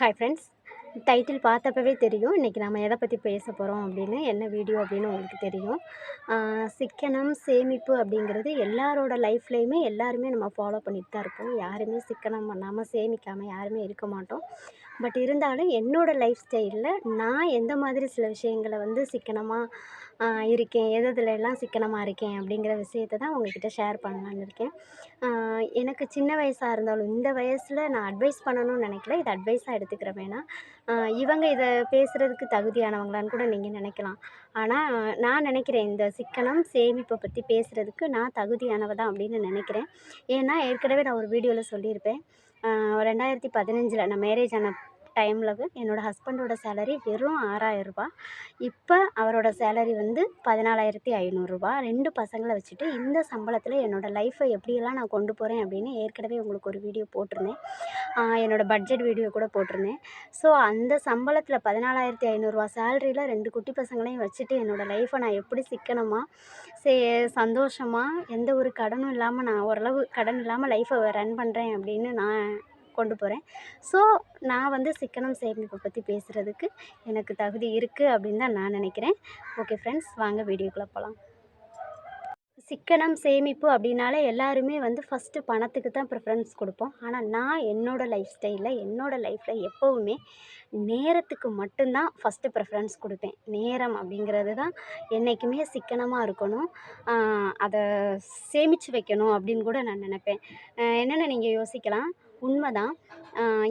Hi friends title பார்த்தப்பவே தெரியும். இன்றைக்கி நம்ம எதை பற்றி பேச போகிறோம் அப்படின்னு என்ன வீடியோ அப்படின்னு உங்களுக்கு தெரியும். சிக்கனம் சேமிப்பு அப்படிங்கிறது எல்லாரோட லைஃப்லேயுமே எல்லாருமே நம்ம ஃபாலோ பண்ணிட்டு தான் இருப்போம். யாருமே சிக்கனம் பண்ணாமல் சேமிக்காமல் யாருமே இருக்க மாட்டோம். பட் இருந்தாலும் என்னோடய லைஃப் ஸ்டைலில் நான் எந்த மாதிரி சில விஷயங்களை வந்து சிக்கனமாக இருக்கேன். எது எல்லாம் சிக்கனமாக இருக்கேன் அப்படிங்கிற விஷயத்தை தான் உங்கக்கிட்ட ஷேர் பண்ணலான்னு இருக்கேன். எனக்கு சின்ன வயசாக இருந்தாலும் இந்த வயசில் நான் அட்வைஸ் பண்ணணும்னு நினைக்கல. இதை அட்வைஸாக எடுத்துக்கிற வேணாம். இவங்க இதை பேசுகிறதுக்கு தகுதியானவங்களான்னு கூட நீங்கள் நினைக்கலாம். ஆனால் நான் நினைக்கிறேன் இந்த சிக்கனம் சேமிப்பை பற்றி பேசுகிறதுக்கு நான் தகுதியானவ தான் அப்படின்னு நினைக்கிறேன். ஏன்னா ஏற்கனவே நான் ஒரு வீடியோவில் சொல்லியிருப்பேன். ரெண்டாயிரத்தி பதினஞ்சில் நான் மேரேஜ் ஆன டைமில் என்னோடய ஹஸ்பண்டோட சேலரி வெறும் ஆறாயிரரூபா இப்போ அவரோட சேலரி வந்து பதினாலாயிரத்தி ஐநூறுரூபா ரெண்டு பசங்களை வச்சுட்டு இந்த சம்பளத்தில் என்னோடய லைஃப்பை எப்படியெல்லாம் நான் கொண்டு போகிறேன் அப்படின்னு ஏற்கனவே உங்களுக்கு ஒரு வீடியோ போட்டிருந்தேன். என்னோடய பட்ஜெட் வீடியோ கூட போட்டிருந்தேன். ஸோ அந்த சம்பளத்தில் பதினாலாயிரத்தி ஐநூறுரூவா சேலரியில் ரெண்டு குட்டி பசங்களையும் வச்சுட்டு என்னோடய லைஃப்பை நான் எப்படி சிக்கனமாக சே சந்தோஷமாக எந்த ஒரு கடனும் இல்லாமல் நான் ஓரளவு கடன் இல்லாமல் லைஃப்பை ரன் பண்ணுறேன் அப்படின்னு நான் கொண்டு போகிறேன் ஸோ நான் வந்து சிக்கனம் சேமிப்பை பற்றி பேசுகிறதுக்கு எனக்கு தகுதி இருக்குது அப்படின்னு தான் நான் நினைக்கிறேன். ஓகே ஃப்ரெண்ட்ஸ் வாங்க வீடியோக்குள்ளே போகலாம் சிக்கனம் சேமிப்பு அப்படின்னாலே எல்லாருமே வந்து ஃபஸ்ட்டு பணத்துக்கு தான் ப்ரிஃபரன்ஸ் கொடுப்போம். ஆனால் நான் என்னோடய லைஃப் ஸ்டைலில் என்னோடய லைஃப்பில் எப்போவுமே நேரத்துக்கு மட்டும்தான் ஃபஸ்ட்டு ப்ரிஃபரன்ஸ் கொடுப்பேன். நேரம் அப்படிங்கிறது தான் என்றைக்குமே சிக்கனமாக இருக்கணும். அதை சேமித்து வைக்கணும் அப்படின்னு கூட நான் நினப்பேன். என்னென்னு நீங்கள் யோசிக்கலாம்? உண்மைதான்.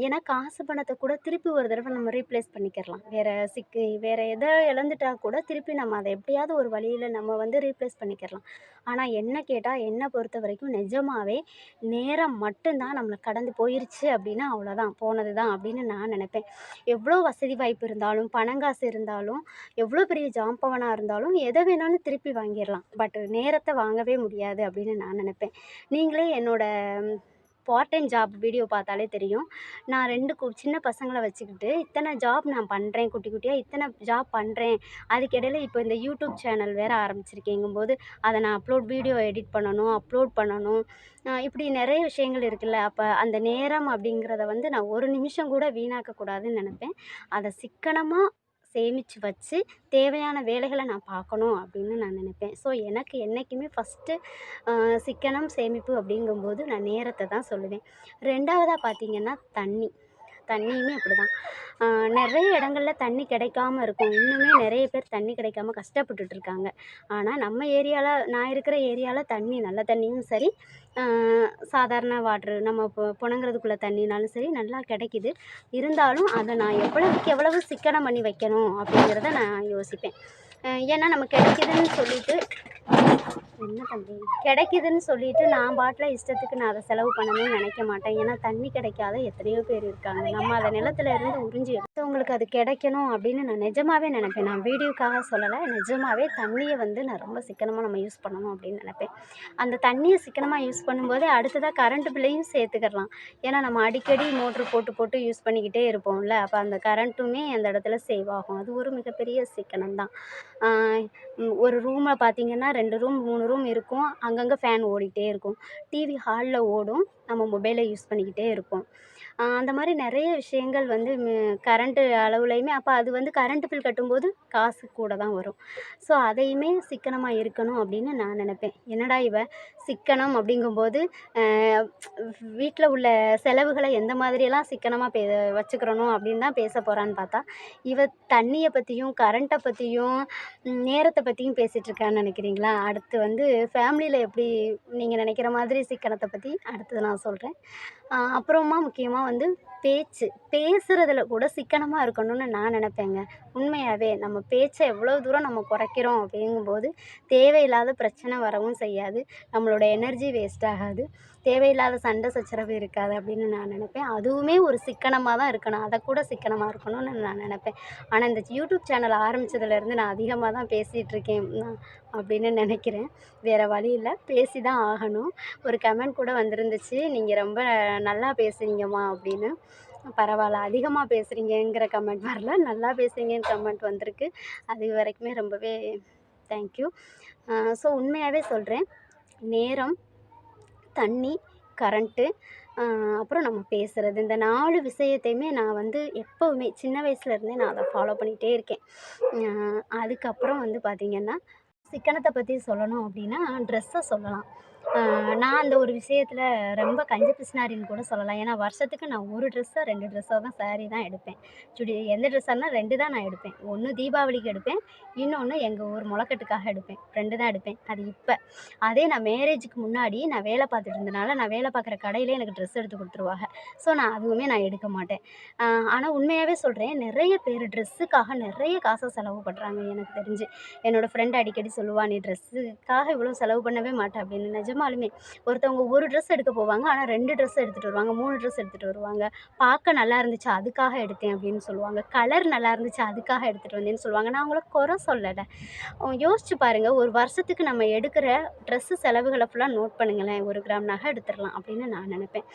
ஏன்னா காசு பணத்தை கூட திருப்பி ஒரு தடவை நம்ம ரீப்ளேஸ் பண்ணிக்கிறலாம். வேறு சிக்கு வேறு எதை இழந்துட்டா கூட திருப்பி நம்ம அதை எப்படியாவது ஒரு வழியில் நம்ம வந்து ரீப்ளேஸ் பண்ணிக்கிறலாம். ஆனால் என்ன கேட்டால் என்னை பொறுத்த வரைக்கும் நிஜமாகவே நேரம் மட்டும்தான் நம்மளை கடந்து போயிருச்சு அப்படின்னா அவ்வளோதான் போனது தான் அப்படின்னு நான் நினைப்பேன். எவ்வளோ வசதி வாய்ப்பு இருந்தாலும் பணங்காசு இருந்தாலும் எவ்வளோ பெரிய ஜாம்பவனாக இருந்தாலும் எதை வேணாலும் திருப்பி வாங்கிடலாம். பட் நேரத்தை வாங்கவே முடியாது அப்படின்னு நான் நினைப்பேன். நீங்களே என்னோட பார்ட் டைம் ஜாப் வீடியோ பார்த்தாலே தெரியும். நான் ரெண்டு கு சின்ன பசங்களை வச்சுக்கிட்டு இத்தனை ஜாப் நான் பண்ணுறேன் குட்டி குட்டியாக இத்தனை ஜாப் பண்ணுறேன் அதுக்கிடையில் இப்போ இந்த யூடியூப் சேனல் வேறு ஆரம்பிச்சிருக்கேங்கும்போது அதை நான் அப்லோட் வீடியோ எடிட் பண்ணணும் அப்லோட் பண்ணணும். இப்படி நிறைய விஷயங்கள் இருக்குல்ல. அப்போ அந்த நேரம் அப்படிங்கிறத வந்து நான் ஒரு நிமிஷம் கூட வீணாக்கக்கூடாதுன்னு நினப்பேன். அதை சிக்கனமாக சேமித்து வச்சு தேவையான வேலைகளை நான் பார்க்கணும் அப்படின்னு நான் நினைப்பேன். ஸோ எனக்கு என்றைக்குமே ஃபஸ்ட்டு சிக்கனம் சேமிப்பு அப்படிங்கும்போது நான் நேரத்தை தான் சொல்லுவேன். ரெண்டாவதாக பார்த்தீங்கன்னா தண்ணி. தண்ணியுமே அப்படி தான் நிறைய இடங்கள்ல தண்ணி கிடைக்காம இருக்கும். இன்னுமே நிறைய பேர் தண்ணி கிடைக்காம கஷ்டப்பட்டுட்டு இருக்காங்க ஆனால் நம்ம ஏரியாவில் நான் இருக்கிற ஏரியாவில் தண்ணி நல்ல தண்ணியும் சரி சாதாரண வாட்ரு நம்ம இப்போ புணங்குறதுக்குள்ள தண்ணினாலும் சரி நல்லா கிடைக்கிது. இருந்தாலும் அதை நான் எவ்வளவுக்கு எவ்வளவு சிக்கனம் பண்ணி வைக்கணும் அப்படிங்கிறத நான் யோசிப்பேன். ஏன்னா நம்ம கிடைக்குதுன்னு சொல்லிட்டு என்ன தம்பி? கிடைக்குதுன்னு சொல்லிட்டு நான் பாட்டில் இஷ்டத்துக்கு நான் அதை செலவு பண்ணணும்னு நினைக்க மாட்டேன். ஏன்னா தண்ணி கிடைக்காத எத்தனையோ பேர் இருக்காங்க. நம்ம அதை நிலத்துல இருந்து உறிஞ்சி எடுத்தவங்களுக்கு அது கிடைக்கணும் அப்படின்னு நான் நிஜமாவே நினைப்பேன். நான் வீடியோக்காக சொல்லலை நிஜமாவே தண்ணியை வந்து நான் ரொம்ப சிக்கனமாக நம்ம யூஸ் பண்ணணும் அப்படின்னு நினைப்பேன். அந்த தண்ணியை சிக்கனமாக யூஸ் பண்ணும்போதே அடுத்ததாக கரண்ட் பில்லையும் சேர்த்துக்கிடலாம் ஏன்னா நம்ம அடிக்கடி மோட்ரு போட்டு போட்டு யூஸ் பண்ணிக்கிட்டே இருப்போம்ல. அப்போ அந்த கரண்ட்டுமே அந்த இடத்துல சேவ் ஆகும். அது ஒரு மிகப்பெரிய சிக்கனம் தான் ஒரு ரூமில் பார்த்திங்கன்னா ரெண்டு ரூம் மூணு ரூம் இருக்கும். அங்கங்கே ஃபேன் ஓடிக்கிட்டே இருக்கும். டிவி ஹாலில் ஓடும். நம்ம மொபைலை யூஸ் பண்ணிக்கிட்டே இருப்போம். அந்த மாதிரி நிறைய விஷயங்கள் வந்து கரண்ட்டு அளவுலையுமே அப்போ அது வந்து கரண்ட்டு பில் கட்டும்போது காசு கூட தான் வரும். ஸோ அதையுமே சிக்கனமாக இருக்கணும் அப்படின்னு நான் நினைப்பேன். என்னடா இவ சிக்கனம் அப்படிங்கும்போது வீட்டில் உள்ள செலவுகளை எந்த மாதிரியெல்லாம் சிக்கனமாக பே வச்சுக்கிறணும் அப்படின்னு தான் பேச போகிறான்னு பார்த்தா இவ தண்ணியை பற்றியும் கரண்ட்டை பற்றியும் நேரத்தை பற்றியும் பேசிகிட்டு இருக்கான்னு நினைக்கிறீங்களா? அடுத்து வந்து ஃபேமிலியில் எப்படி நீங்கள் நினைக்கிற மாதிரி சிக்கனத்தை பற்றி அடுத்தது நான் சொல்கிறேன் அப்புறமா முக்கியமாக வந்து பேச்சு பேசுகிறதுல கூட சிக்கனமாக இருக்கணும்னு நான் நினைப்பேங்க. உண்மையாகவே நம்ம பேச்சை எவ்வளோ தூரம் நம்ம குறைக்கிறோம் அப்படிங்கும்போது தேவையில்லாத பிரச்சனை வரவும் செய்யாது. நம்மளோட எனர்ஜி வேஸ்ட் ஆகாது. தேவையில்லாத சண்டை சச்சரவு இருக்காது அப்படின்னு நான் நினைப்பேன். அதுவுமே ஒரு சிக்கனமாக தான் இருக்கணும். அதை கூட சிக்கனமாக இருக்கணும்னு நான் நினைப்பேன். ஆனால் இந்த யூடியூப் சேனல் ஆரம்பித்ததுலேருந்து நான் அதிகமாக தான் பேசிகிட்டு இருக்கேன் அப்படின்னு நினைக்கிறேன். வேறு வழி இல்லை. பேசி தான் ஆகணும். ஒரு கமெண்ட் கூட வந்திருந்துச்சு. நீங்கள் ரொம்ப நல்லா பேசுகிறீங்கம்மா அப்படின்னு. பரவாயில்ல. அதிகமாக பேசுகிறீங்கங்கிற கமெண்ட் வரல. நல்லா பேசுகிறீங்கன்னு கமெண்ட் வந்திருக்கு. அது வரைக்குமே ரொம்பவே தேங்க்யூ ஸோ உண்மையாகவே சொல்கிறேன் நேரம் தண்ணி கரண்ட்டு அப்புறம் நம்ம பேசுகிறது இந்த நாலு விஷயத்தையுமே நான் வந்து எப்போவுமே சின்ன வயசுலேருந்தே நான் அதை ஃபாலோ பண்ணிகிட்டே இருக்கேன். அதுக்கப்புறம் வந்து பார்த்திங்கன்னா சிக்கனத்தை பற்றி சொல்லணும் அப்படின்னா ட்ரெஸ்ஸை சொல்லலாம். நான் அந்த ஒரு விஷயத்தில் ரொம்ப கஞ்ச பிசினாரின்னு கூட சொல்லலாம். ஏன்னா வருஷத்துக்கு நான் ஒரு ட்ரெஸ்ஸோ ரெண்டு ட்ரெஸ்ஸோ தான் சாரீ தான் எடுப்பேன். சுடி எந்த ட்ரெஸ்ஸாக இருந்தால் ரெண்டு தான் நான் எடுப்பேன். ஒன்று தீபாவளிக்கு எடுப்பேன். இன்னொன்று எங்கள் ஊர் முளைக்கட்டுக்காக எடுப்பேன். ரெண்டு தான் எடுப்பேன். அது இப்போ. அதே நான் மேரேஜுக்கு முன்னாடி நான் வேலை பார்த்துட்டு இருந்தனால நான் வேலை பார்க்குற கடையிலே எனக்கு ட்ரெஸ் எடுத்து கொடுத்துருவாங்க. ஸோ நான் அதுவுமே நான் எடுக்க மாட்டேன். ஆனால் உண்மையாகவே சொல்கிறேன் நிறைய பேர் ட்ரெஸ்ஸுக்காக நிறைய காசை செலவு பண்ணுறாங்க எனக்கு தெரிஞ்சு. என்னோடய ஃப்ரெண்ட் அடிக்கடி சொல்லுவா நீ ட்ரெஸ்ஸுக்காக இவ்வளோ செலவு பண்ணவே மாட்டேன் அப்படின்னு. நிஜமாலுமே ஒருத்தவங்க ஒரு ட்ரெஸ் எடுக்க போவாங்க ஆனால் ரெண்டு ட்ரெஸ் எடுத்துகிட்டு வருவாங்க மூணு ட்ரெஸ் எடுத்துகிட்டு வருவாங்க. பார்க்க நல்லா இருந்துச்சு அதுக்காக எடுத்தேன் அப்படின்னு சொல்லுவாங்க. கலர் நல்லா இருந்துச்சு அதுக்காக எடுத்துகிட்டு வந்தேன்னு சொல்லுவாங்க. நான் அவங்கள குறை சொல்லலை. யோசிச்சு பாருங்கள் ஒரு வருஷத்துக்கு நம்ம எடுக்கிற ட்ரெஸ்ஸு செலவுகளை ஃபுல்லாக நோட் பண்ணுங்களேன். ஒரு கிராம் நகை எடுத்துடலாம் அப்படின்னு நான் நினப்பேன்.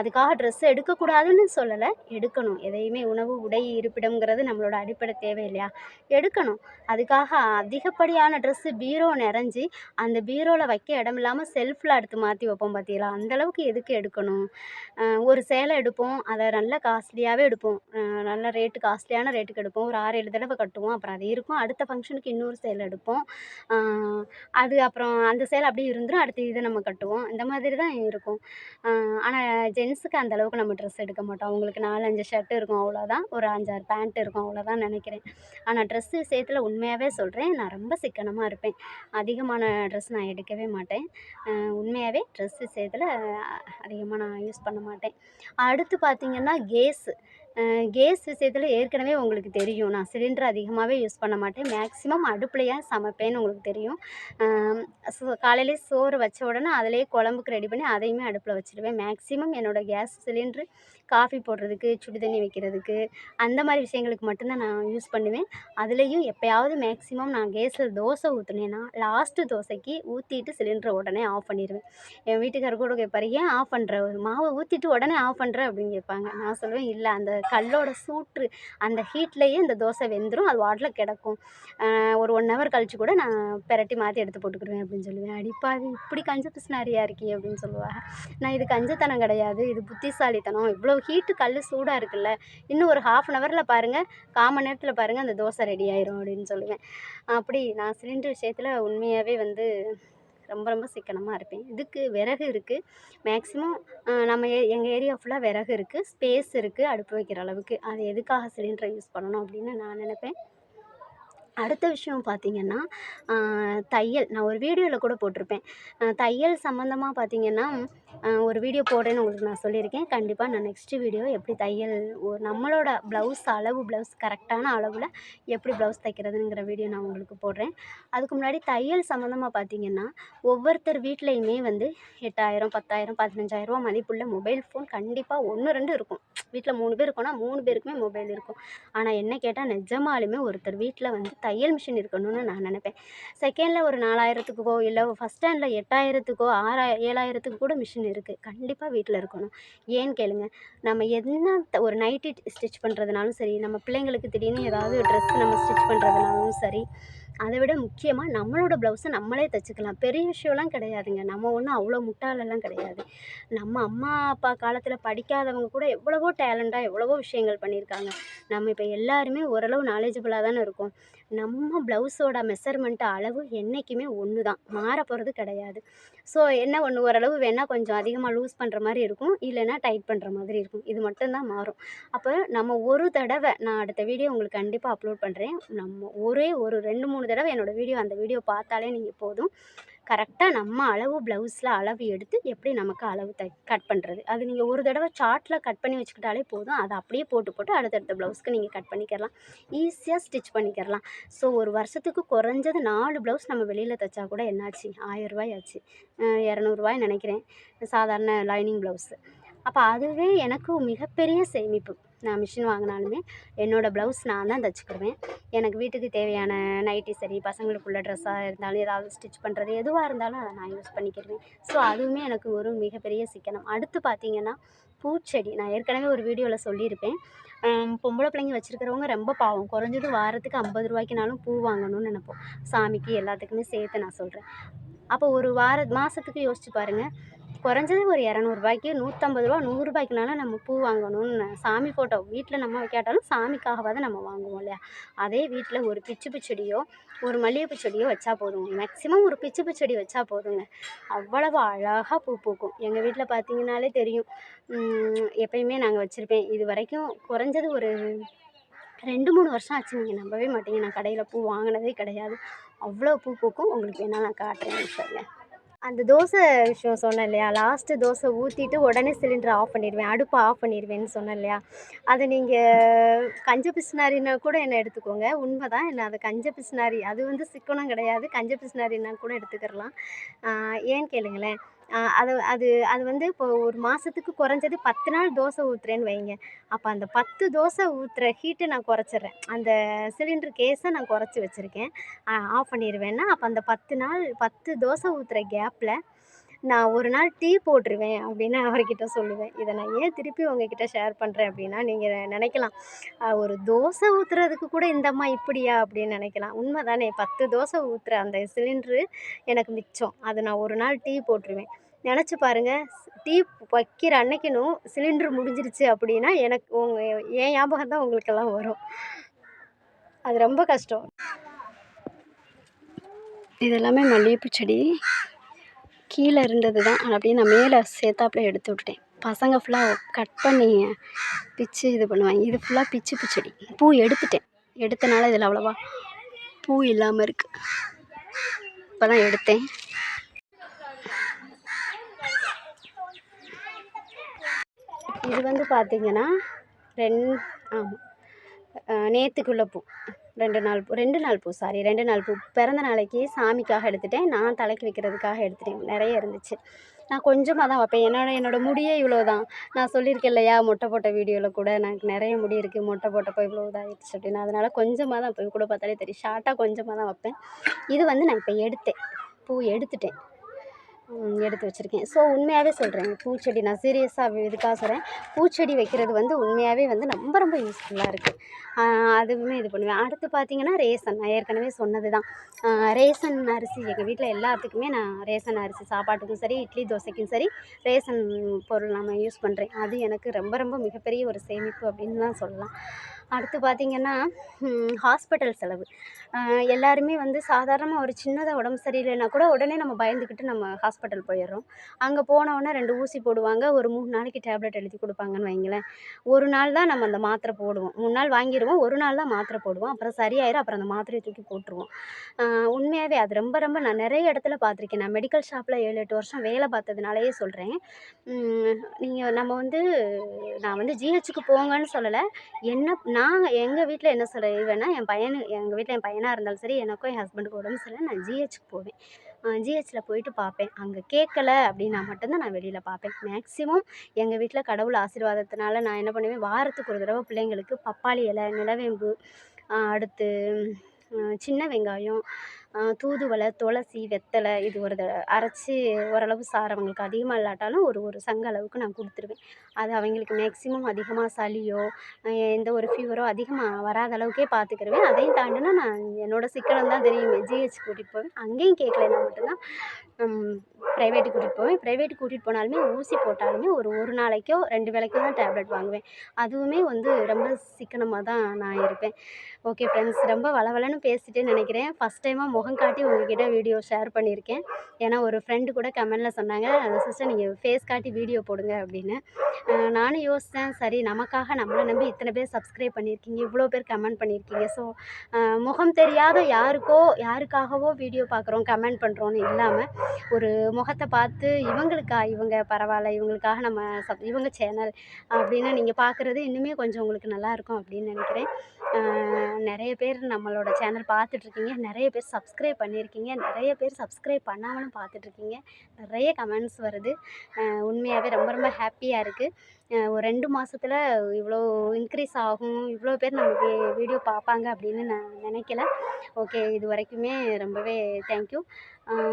அதுக்காக ட்ரெஸ் எடுக்கக்கூடாதுன்னு சொல்லலை எடுக்கணும். எதையுமே உணவு உடை இருப்பிடங்கிறது நம்மளோட அடிப்படை தேவை இல்லையா? எடுக்கணும். அதுக்காக அதிகப்படியான ட்ரெஸ்ஸு பீரோ நிறைஞ்சி அந்த பீரோவில் வைக்க இடம் இல்லாமல் செல்ஃபில் எடுத்து மாற்றி வைப்போம் பார்த்தீங்களா அந்தளவுக்கு எதுக்கு எடுக்கணும்? ஒரு சேலை எடுப்போம் அதை நல்ல காஸ்ட்லியாகவே எடுப்போம். நல்ல ரேட்டு காஸ்ட்லியான ரேட்டுக்கு எடுப்போம். ஒரு ஆறு ஏழு தடவை கட்டுவோம் அப்புறம் அது இருக்கும். அடுத்த ஃபங்க்ஷனுக்கு இன்னொரு சேலை எடுப்போம். அது அப்புறம் அந்த சேலை அப்படியே இருந்துடும் அடுத்த இதை நம்ம கட்டுவோம். இந்த மாதிரி தான் இருக்கும். ஆனால் ஜென்ஸுக்கு அந்த அளவுக்கு நம்ம ட்ரெஸ் எடுக்க மாட்டோம். அவங்களுக்கு நாலு அஞ்சு ஷர்ட் இருக்கும் அவ்வளோதான் ஒரு அஞ்சாறு பேண்ட் இருக்கும் அவ்வளோதான் நினைக்கிறேன். ஆனால் ட்ரெஸ்ஸு விஷயத்தில் உண்மையாகவே சொல்கிறேன் நான் ரொம்ப சிக்கனமாக இருப்பேன். அதிகமான ட்ரெஸ் நான் எடுக்கவே மாட்டேன். உண்மையாகவே ட்ரெஸ் விஷயத்தில் அதிகமாக நான் யூஸ் பண்ண மாட்டேன். அடுத்து பார்த்திங்கன்னா கேஸு. கேஸ் விஷயத்தில் ஏற்கனவே உங்களுக்கு தெரியும். நான் சிலிண்டர் அதிகமாகவே யூஸ் பண்ண மாட்டேன். மேக்ஸிமம் அடுப்புலையாக சமைப்பேன்னு உங்களுக்கு தெரியும். ஸோ காலையிலே சோறு வச்ச உடனே அதிலே குழம்புக்கு ரெடி பண்ணி அதையுமே அடுப்பில் வச்சுருவேன். மேக்ஸிமம் என்னோடய கேஸ் சிலிண்ட்ரு காஃபி போடுறதுக்கு சுடு தண்ணி வைக்கிறதுக்கு அந்த மாதிரி விஷயங்களுக்கு மட்டும்தான் நான் யூஸ் பண்ணுவேன். அதுலேயும் எப்போயாவது மேக்ஸிமம் நான் கேஸில் தோசை ஊற்றுனேன்னா லாஸ்ட்டு தோசைக்கு ஊற்றிட்டு சிலிண்டரை உடனே ஆஃப் பண்ணிடுவேன் என் வீட்டுக்காரர் கூட கேட்பாரு ஏன் ஆஃப் பண்ணுற மாவை ஊற்றிட்டு உடனே ஆஃப் பண்ணுற அப்படின்னு கேட்பாங்க நான் சொல்லுவேன் இல்லை அந்த கல்லோட சூற்று அந்த ஹீட்லேயே இந்த தோசை வெந்துடும் அது வாட்டில் கிடக்கும். ஒரு ஒன் ஹவர் கழித்து கூட நான் பெரட்டி மாற்றி எடுத்து போட்டுக்கிடுவேன் அப்படின்னு சொல்லுவேன். அடிப்பாவி இப்படி கஞ்ச பிஸ்னாரியாக இருக்கே? அப்படின்னு சொல்லுவாங்க. நான் இது கஞ்சத்தனம் கிடையாது. இது புத்திசாலித்தனம். இவ்வளோ ஹீட்டு கல் சூடாக இருக்குல்ல இன்னும் ஒரு ஹாஃப் அன் ஹவரில் பாருங்கள் காமன் நேரத்தில் பாருங்கள் அந்த தோசை ரெடி ஆயிரும் அப்படின்னு சொல்லுவேன். அப்படி நான் சிலிண்டர் விஷயத்தில் உண்மையாகவே வந்து ரொம்ப ரொம்ப சிக்கனமாக இருப்பேன். இதுக்கு விறகு இருக்குது மேக்ஸிமம் நம்ம ஏ எங்கள் ஏரியா ஃபுல்லாக விறகு இருக்குது ஸ்பேஸ் இருக்குது அடுப்பு வைக்கிற அளவுக்கு. அது எதுக்காக சிலிண்டரை யூஸ் பண்ணணும் அப்படின்னு நான் நினைப்பேன். அடுத்த விஷயம் பார்த்திங்கன்னா தையல். நான் ஒரு வீடியோவில் கூட போட்டிருப்பேன். தையல் சம்மந்தமாக பார்த்திங்கன்னா ஒரு வீடியோ போடுறேன்னு உங்களுக்கு நான் சொல்லியிருக்கேன். கண்டிப்பாக நான் நெக்ஸ்ட்டு வீடியோ எப்படி தையல் ஒரு நம்மளோட ப்ளவுஸ் அளவு ப்ளவுஸ் கரெக்டான அளவில் எப்படி ப்ளவுஸ் தைக்கிறதுங்கிற வீடியோ நான் உங்களுக்கு போடுறேன். அதுக்கு முன்னாடி தையல் சம்மந்தமாக பார்த்திங்கன்னா ஒவ்வொருத்தர் வீட்லேயுமே வந்து எட்டாயிரம் பத்தாயிரம் பதினஞ்சாயிரரூவா மதிப்புள்ள மொபைல் ஃபோன் கண்டிப்பாக ஒன்று ரெண்டு இருக்கும். வீட்டில் மூணு பேர் இருக்கோன்னா மூணு பேருக்குமே மொபைல் இருக்கும். ஆனால் என்ன கேட்டால் நிஜமாலுமே ஒருத்தர் வீட்டில் வந்து தையல் மிஷின் இருக்கணும்னு நான் நினைப்பேன். செகண்டில் ஒரு நாலாயிரத்துக்கோ இல்லை ஃபஸ்ட் ஸ்டாண்டில் எட்டாயிரத்துக்கோ ஆறாய ஏழாயிரத்துக்கு கூட மிஷின் இருக்குது கண்டிப்பாக வீட்டில் இருக்கணும். ஏன்னு கேளுங்க நம்ம என்ன ஒரு நைட்டி ஸ்டிச் பண்ணுறதுனாலும் சரி நம்ம பிள்ளைங்களுக்கு திடீர்னு ஏதாவது ட்ரெஸ் நம்ம ஸ்டிச் பண்ணுறதுனாலும் சரி அதை விட முக்கியமாக நம்மளோட ப்ளவுஸை நம்மளே தைச்சிக்கலாம். பெரிய விஷயம்லாம் கிடையாதுங்க. நம்ம ஒன்றும் அவ்வளோ முட்டாளெல்லாம் கிடையாது. நம்ம அம்மா அப்பா காலத்தில் படிக்காதவங்க கூட எவ்வளவோ டேலண்ட்டாக எவ்வளவோ விஷயங்கள் பண்ணியிருக்காங்க. நம்ம இப்போ எல்லாருமே ஓரளவு நாலேஜபிளாக தானே இருக்கோம். நம்ம ப்ளவுஸோட மெஷர்மெண்ட் அளவு என்றைக்குமே ஒன்று தான் மாற போகிறது கிடையாது. ஸோ என்ன ஒன்று ஓரளவு வேணால் கொஞ்சம் அதிகமாக லூஸ் பண்ணுற மாதிரி இருக்கும். இல்லைன்னா டைட் பண்ணுற மாதிரி இருக்கும். இது மட்டும்தான் மாறும். அப்போ நம்ம ஒரு தடவை நான் அடுத்த வீடியோ உங்களுக்கு கண்டிப்பாக அப்லோட் பண்ணுறேன் நம்ம ஒரே ஒரு ரெண்டு மூணு தடவை என்னோடய வீடியோ அந்த வீடியோ பார்த்தாலே நீங்கள் போதும். கரெக்டாக நம்ம அளவு ப்ளவுஸில் அளவு எடுத்து எப்படி நமக்கு அளவு தை கட் பண்ணுறது அது நீங்கள் ஒரு தடவை சார்ட்டில் கட் பண்ணி வச்சுக்கிட்டாலே போதும். அதை அப்படியே போட்டு போட்டு அடுத்தடுத்த ப்ளவுஸ்க்கு நீங்கள் கட் பண்ணிக்கிறலாம் ஈஸியாக ஸ்டிச் பண்ணிக்கிறலாம் ஸோ ஒரு வருஷத்துக்கு குறைஞ்சது நாலு ப்ளவுஸ் நம்ம வெளியில் தைச்சா கூட என்னாச்சு? ஆயிரரூபாய் ஆச்சு. இரநூறுவாய் நினைக்கிறேன். சாதாரண லைனிங் ப்ளவுஸு. அப்போ அதுவே எனக்கு மிகப்பெரிய சேமிப்பு. நான் மிஷின் வாங்கினாலுமே என்னோடய ப்ளவுஸ் நான் தான் தைச்சிக்கிடுவேன் எனக்கு வீட்டுக்கு தேவையான நைட்டி சரி பசங்களுக்குள்ள ட்ரெஸ்ஸாக இருந்தாலும் ஏதாவது ஸ்டிச் பண்ணுறது எதுவாக இருந்தாலும் அதை நான் யூஸ் பண்ணிக்கிடுவேன் ஸோ அதுவுமே எனக்கு ஒரு மிகப்பெரிய சிக்கனம். அடுத்து பார்த்திங்கன்னா பூச்செடி. நான் ஏற்கனவே ஒரு வீடியோவில் சொல்லியிருப்பேன். பொம்பளை பிள்ளைங்க வச்சுருக்கிறவங்க ரொம்ப பாவம். குறைஞ்சது வாரத்துக்கு ஐம்பது ரூபாய்க்குனாலும் பூ வாங்கணும்னு நினைப்போம். சாமிக்கு எல்லாத்துக்குமே சேர்த்து நான் சொல்கிறேன் அப்போ ஒரு வார மாதத்துக்கு யோசிச்சு பாருங்கள் குறைஞ்சது ஒரு இரநூறுபாய்க்கு நூற்றம்பது ரூபா நூறுரூபாய்க்குனாலும் நம்ம பூ வாங்கணும்னு சாமி ஃபோட்டோ வீட்டில் நம்ம வைக்காட்டாலும் சாமிக்காகவாவது நம்ம வாங்குவோம் இல்லையா? அதே வீட்டில் ஒரு பிச்சு செடியோ ஒரு மல்லிகைப்பூ செடியோ வச்சா போதும் மேக்ஸிமம் ஒரு பிச்சு செடி வச்சா போதுங்க. அவ்வளவு அழகாக பூ பூக்கும். எங்கள் வீட்டில் பார்த்தீங்கன்னாலே தெரியும். எப்பயுமே நாங்கள் வச்சுருப்பேன். இது வரைக்கும் குறைஞ்சது ஒரு ரெண்டு மூணு வருஷம் ஆச்சு. நீங்கள் நம்பவே மாட்டீங்க. நான் கடையில் பூ வாங்கினதே கிடையாது. அவ்வளோ பூ பூக்கும். உங்களுக்கு வேணால் நான் காட்டுறேன் சார் அந்த தோசை விஷயம் சொன்னேன் இல்லையா? லாஸ்ட்டு தோசை ஊற்றிட்டு உடனே சிலிண்டரை ஆஃப் பண்ணிடுவேன். அடுப்பை ஆஃப் பண்ணிடுவேன்னு சொன்னேன் இல்லையா? அதை நீங்கள் கஞ்ச பிசினாரின்னா கூட என்ன எடுத்துக்கோங்க. உண்மை தான் என்ன அது கஞ்ச பிசினாரி. அது வந்து சிக்கனம் கிடையாது. கஞ்ச பிசினாரின்னா கூட எடுத்துக்கிறலாம். ஏன்னு கேளுங்களேன். அது அது அது வந்து இப்போ ஒரு மாதத்துக்கு குறைஞ்சது பத்து நாள் தோசை ஊற்றுறேன்னு வைங்க. அப்போ அந்த பத்து தோசை ஊற்றுற ஹீட்டை நான் குறைச்சிட்றேன் அந்த சிலிண்டர் கேஸை நான் குறைச்சி வச்சுருக்கேன். ஆஃப் பண்ணிடுவேன்னா அப்போ அந்த பத்து நாள் பத்து தோசை ஊற்றுற கேப்பில் நான் ஒரு நாள் டீ போட்டுருவேன் அப்படின்னு அவர்கிட்ட சொல்லுவேன். இதை நான் ஏன் திருப்பி உங்ககிட்ட ஷேர் பண்ணுறேன் அப்படின்னா நீங்கள் நினைக்கலாம். ஒரு தோசை ஊற்றுறதுக்கு கூட இந்த அம்மா இப்படியா அப்படின்னு நினைக்கலாம். உண்மை தானே பத்து தோசை ஊற்றுற அந்த சிலிண்ட்ரு எனக்கு மிச்சம். அது நான் ஒரு நாள் டீ போட்டுருவேன். நினச்சி பாருங்கள் டீ வைக்கிற அன்னைக்கினும் சிலிண்ட்ரு முடிஞ்சிருச்சு அப்படின்னா எனக்கு உங்கள் என் ஞாபகம் தான் உங்களுக்கெல்லாம் வரும். அது ரொம்ப கஷ்டம். இதெல்லாமே மல்லிகைப்பூ செடி. கீழே இருந்தது தான் அப்படியே நான் மேலே சேர்த்தாப்புல எடுத்து விட்டுட்டேன். பசங்க ஃபுல்லாக கட் பண்ணி பிச்சு இது பண்ணுவாங்க. இது ஃபுல்லாக பிச்சு பூச்செடி. பூ எடுத்துட்டேன். எடுத்தனால இதில் அவ்வளோவா பூ இல்லாமல் இருக்குது இப்போ தான் எடுத்தேன். இது வந்து பார்த்தீங்கன்னா ரெண் ஆமாம் நேற்றுக்குள்ளே பூ. ரெண்டு நாள் பூ ரெண்டு நாள் பூ சாரி ரெண்டு நாள் பூ. பிறந்த நாளைக்கு சாமிக்காக எடுத்துட்டேன். நான் தலைக்கு வைக்கிறதுக்காக எடுத்துட்டேன். நிறைய இருந்துச்சு. நான் கொஞ்சமாக தான் வைப்பேன். என்னோட என்னோட முடியே இவ்வளோ தான் நான் சொல்லியிருக்கேன் இல்லையா மொட்டை போட்ட வீடியோவில் கூட எனக்கு நிறைய முடி இருக்குது மொட்டை போட்டப்போ இவ்வளோ இதாகிடுச்சு அப்படின்னு. அதனால் கொஞ்சமாக தான் இப்போ கூட பார்த்தாலே தெரியும். ஷார்ட்டாக கொஞ்சமாக தான் வைப்பேன். இது வந்து நான் இப்போ எடுத்தேன். பூ எடுத்துட்டேன். எடுத்து வச்சுருக்கேன். ஸோ உண்மையாகவே சொல்கிறேன் பூச்செடி நான் சீரியஸாக இதுக்காக சொல்கிறேன் பூச்செடி வைக்கிறது வந்து உண்மையாகவே வந்து ரொம்ப ரொம்ப யூஸ்ஃபுல்லாக இருக்குது அதுவுமே இது பண்ணுவேன். அடுத்து பார்த்திங்கன்னா ரேசன். நான் ஏற்கனவே சொன்னது தான் ரேசன் அரிசி. எங்கள் வீட்டில் எல்லாத்துக்குமே நான் ரேசன் அரிசி சாப்பாட்டுக்கும் சரி இட்லி தோசைக்கும் சரி ரேசன் பொருள் நம்ம யூஸ் பண்ணுறேன் அது எனக்கு ரொம்ப ரொம்ப மிகப்பெரிய ஒரு சேமிப்பு அப்படின்னு தான் சொல்லலாம். அடுத்து பார்த்திங்கன்னா ஹாஸ்பிட்டல் செலவு. எல்லாருமே வந்து சாதாரணமாக ஒரு சின்னதாக உடம்பு சரியில்லைன்னா கூட உடனே நம்ம பயந்துக்கிட்டு நம்ம ஹாஸ்பிட்டல் போயிடுறோம். அங்கே போனோடனே ரெண்டு ஊசி போடுவாங்க ஒரு மூணு நாளைக்கு டேப்லெட் எழுதி கொடுப்பாங்கன்னு வைங்களேன். ஒரு நாள் தான் நம்ம அந்த மாத்திரை போடுவோம். மூணு நாள் வாங்கிடுவோம் ஒரு நாள் தான் மாத்திரை போடுவோம். அப்புறம் சரியாயிரும் அப்புறம் அந்த மாத்திரையை தூக்கி போட்டுருவோம். உண்மையாகவே அது ரொம்ப ரொம்ப நான் நிறைய இடத்துல பார்த்துருக்கேன். நான் மெடிக்கல் ஷாப்பில் ஏழு எட்டு வருஷம் வேலை பார்த்ததுனாலேயே சொல்கிறேன் நீங்கள் நம்ம வந்து நான் வந்து ஜிஹெச்சுக்கு போங்கன்னு சொல்லலை. என்ன நான் எங்கள் வீட்டில் என்ன சொல்லுவேன்னா என் பையனு எங்கள் வீட்டில் என் பையனை என்ன இருந்தாலும் சரி எனக்கும் என் ஹஸ்பண்டுக்கு உடம்பு சரியில்லை நான் ஜிஹெச்சுக்கு போவேன். ஜிஹெச்சில் போயிட்டு பார்ப்பேன். அங்கே கேட்கல அப்படின்னா மட்டும்தான் நான் வெளியில் பார்ப்பேன். மேக்ஸிமம் எங்கள் வீட்டில் கடவுள் ஆசீர்வாதத்தினால நான் என்ன பண்ணுவேன்? வாரத்துக்கு ஒரு தடவை பிள்ளைங்களுக்கு பப்பாளி இலை நிலவேம்பு அடுத்து சின்ன வெங்காயம் தூதுவளை துளசி வெத்தலை இது ஒரு தடவை அரைச்சி ஓரளவு சார் அவங்களுக்கு அதிகமாக இல்லாட்டாலும் ஒரு ஒரு சங்க அளவுக்கு நான் கொடுத்துருவேன். அது அவங்களுக்கு மேக்ஸிமம் அதிகமாக சளியோ எந்த ஒரு ஃபீவரோ அதிகமாக வராத அளவுக்கே பார்த்துக்கிருவேன் அதையும் தாண்டினா நான் என்னோட சிக்கனம் தான் தெரியுமே. ஜிஹெச் கூட்டிகிட்டு போவேன். அங்கேயும் கேட்கலன்னா மட்டும்தான் ப்ரைவேட்டுக்கு கூட்டிகிட்டு போவேன். ப்ரைவேட்டுக்கு கூட்டிகிட்டு போனாலுமே ஊசி போட்டாலுமே ஒரு ஒரு நாளைக்கோ ரெண்டு வேளைக்கோ தான் டேப்லெட் வாங்குவேன். அதுவுமே வந்து ரொம்ப சிக்கனமாக தான் நான் இருப்பேன். ஓகே ஃப்ரெண்ட்ஸ் ரொம்ப வளவலன்னு பேசிட்டே நினைக்கிறேன். ஃபஸ்ட் டைமாக முகம் காட்டி உங்ககிட்ட வீடியோ ஷேர் பண்ணியிருக்கேன். ஏன்னா ஒரு ஃப்ரெண்டு கூட கமெண்டில் சொன்னாங்க சிஸ்டர் நீங்கள் ஃபேஸ் காட்டி வீடியோ போடுங்க அப்படின்னு. நானும் யோசித்தேன் சரி நமக்காக நம்மளை நம்பி இத்தனை பேர் சப்ஸ்கிரைப் பண்ணியிருக்கீங்க இவ்வளோ பேர் கமெண்ட் பண்ணியிருக்கீங்க. ஸோ முகம் தெரியாத யாருக்கோ யாருக்காகவோ வீடியோ பார்க்குறோம் கமெண்ட் பண்ணுறோன்னு இல்லாமல் ஒரு முகத்தை பார்த்து இவங்களுக்கா? இவங்க பரவாயில்ல இவங்களுக்காக நம்ம சப் இவங்க சேனல் அப்படின்னு நீங்கள் பார்க்குறது இன்னுமே கொஞ்சம் உங்களுக்கு நல்லாயிருக்கும் அப்படின்னு நினைக்கிறேன். நிறைய பேர் நம்மளோட சேனல் பார்த்துட்ருக்கீங்க. நிறைய பேர் சப்ஸ்கிரைப் பண்ணியிருக்கீங்க. நிறைய பேர் சப்ஸ்கிரைப் பண்ணாமலும் பார்த்துட்ருக்கீங்க. நிறைய கமெண்ட்ஸ் வருது. உண்மையாகவே ரொம்ப ரொம்ப ஹாப்பியாக இருக்குது ஒரு ரெண்டு மாதத்துல இவ்வளோ இன்க்ரீஸ் ஆகும். இவ்வளோ பேர் நமக்கு வீடியோ பார்ப்பாங்க அப்படின்னு நான் நினைக்கல. ஓகே இது வரைக்குமே ரொம்பவே தேங்க்யூ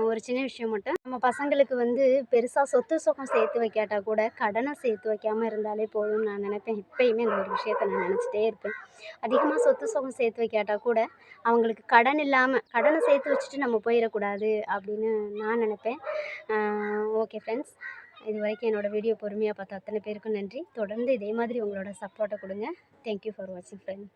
ஒரு சின்ன விஷயம் மட்டும். நம்ம பசங்களுக்கு வந்து பெருசாக சொத்து சுகம் சேர்த்து வைக்காட்டா கூட கடனை சேர்த்து வைக்காமல் இருந்தாலே போதும்னு நான் நினைப்பேன். எப்பயுமே அந்த ஒரு விஷயத்த நான் நினச்சிட்டே இருப்பேன். அதிகமாக சொத்து சுகம் சேர்த்து வைக்காட்டா கூட அவங்களுக்கு கடன் இல்லாமல் கடனை சேர்த்து வச்சுட்டு நம்ம போயிடக்கூடாது அப்படின்னு நான் நினைப்பேன். ஓகே ஃப்ரெண்ட்ஸ் இது வரைக்கும் என்னோடய வீடியோ பொறுமையாக பார்த்த அத்தனை பேருக்கும் நன்றி. தொடர்ந்து இதே மாதிரி உங்களோட சப்போர்ட்டை கொடுங்க. தேங்க்யூ ஃபார் வாட்சிங் ஃப்ரெண்ட்